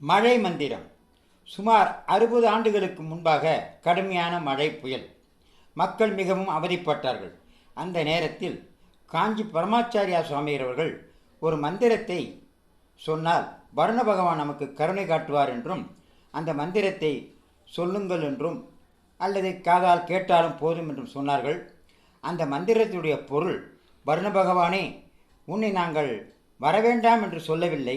மழை மந்திரம். சுமார் அறுபது ஆண்டுகளுக்கு முன்பாக கடுமையான மழை புயல். மக்கள் மிகவும் அவதிப்பட்டார்கள். அந்த நேரத்தில் காஞ்சி பரமாச்சாரியா சுவாமிகள் அவர்கள் ஒரு மந்திரத்தை சொன்னால் வருண பகவான் நமக்கு கருணை காட்டுவார் என்றும் அந்த மந்திரத்தை சொல்லுங்கள் என்றும் அல்லது காதால் கேட்டாலும் போதும் என்றும் சொன்னார்கள். அந்த மந்திரத்தினுடைய பொருள் வருண பகவானே உன்னை நாங்கள் வரவேண்டாம் என்று சொல்லவில்லை.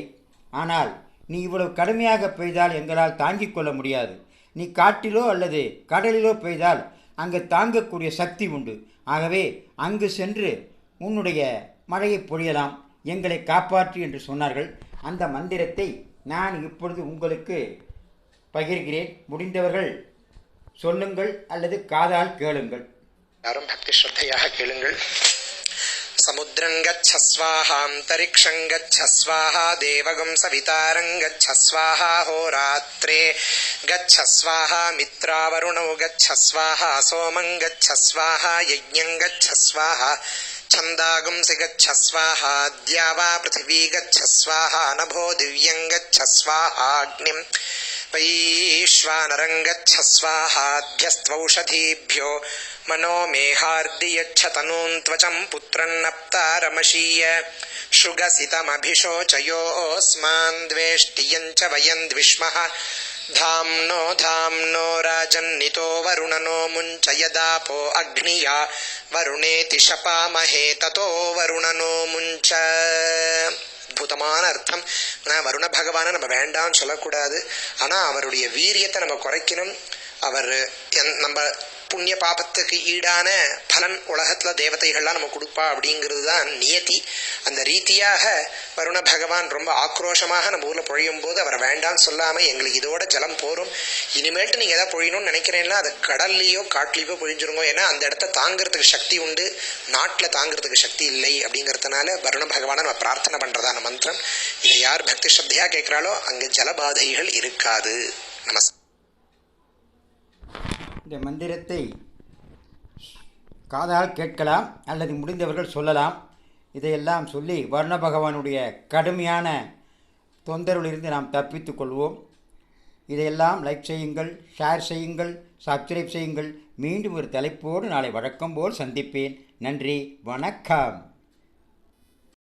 ஆனால் நீ இவ்வளவு கடுமையாக பெய்தால் எங்களால் தாங்கிக் கொள்ள முடியாது. நீ காட்டிலோ அல்லது கடலிலோ பெய்தால் அங்கு தாங்கக்கூடிய சக்தி உண்டு. ஆகவே அங்கு சென்று உன்னுடைய மழையை பொழியலாம். எங்களை காப்பாற்று என்று சொன்னார்கள். அந்த மந்திரத்தை நான் இப்பொழுது உங்களுக்கு பகிர்கிறேன். முடிந்தவர்கள் சொல்லுங்கள் அல்லது காதால் கேளுங்கள். யாரும் பக்தி ஸ்ரத்தையாக கேளுங்கள். సముద్రం గచ్చ స్వాహాంతరిక్షం గచ్చ స్వాహా దేవగం సవితారం గచ్చ స్వాహా హోరాత్రే గచ్చ స్వాహా మిత్రావరుణౌ గచ్చ స్వాహా సోమం గచ్చ స్వాహా యజ్ఞం గచ్చ స్వాహా ఛందాగుంసి గచ్చ స్వాహా ద్యావా పృథివీ గచ్చ స్వాహా నభో దివ్యం గచ్చ స్వాహాగ్నిం వైశ్వానరం గచ్చ స్వాహాభ్యస్త్వౌషధీభ్యో त्वचं पुत्रन्नप्तारमशीय शुगसितमभिशोचयोऽस्मान् द्वेष्टियं च वयं द्विष्मः धाम्नो धाम्नो राजन्नितो वरुणनो मुञ्च यदापो अग्निया வருணேதி ஷபாமஹே ததோ வருணனோ முஞ்ச அற்புதமான அர்த்தம் ஆனால் வருண பகவானை நம்ம வேண்டாம்னு சொல்லக்கூடாது ஆனால் அவருடைய வீரியத்தை நம்ம குறைக்கணும் அவர் என்- நம்ம புண்ணிய பாபத்துக்கு ஈடான பலன் உலகத்தில் தேவதைகள்லாம் நம்ம கொடுப்பா அப்படிங்கிறது தான் நியதி. அந்த ரீதியாக வருண பகவான் ரொம்ப ஆக்ரோஷமாக நம்ம ஊரில் பொழியும் போது அவரை வேண்டாம்னு சொல்லாமல் எங்களுக்கு இதோட ஜலம் போரும். இனிமேல்ட்டு நீங்கள் எதாவது பொழியணும்னு நினைக்கிறேன்னா அது கடல்லையோ காட்டிலையோ பொழிஞ்சிருங்க. ஏன்னா அந்த இடத்த தாங்கிறதுக்கு சக்தி உண்டு. நாட்டில் தாங்கிறதுக்கு சக்தி இல்லை அப்படிங்கிறதுனால வருண பகவானை நம்ம பிரார்த்தனை பண்ணுறதான மந்திரம். இதை யார் பக்தி ஸ்ரத்தையாக கேட்குறாளோ அங்கே ஜலபாதைகள் இருக்காது. நமஸ்கார் இந்த மந்திரத்தை காதால் கேட்கலாம் அல்லது முடிந்தவர்கள் சொல்லலாம். இதையெல்லாம் சொல்லி வர்ண பகவானுடைய கடுமையான தொந்தரவிலிருந்து நாம் தப்பித்து கொள்வோம். இதையெல்லாம் லைக் செய்யுங்கள் ஷேர் செய்யுங்கள் சப்ஸ்கிரைப் செய்யுங்கள். மீண்டும் ஒரு தலைப்போடு நாளை வழக்கம் போல் சந்திப்பேன். நன்றி வணக்கம்.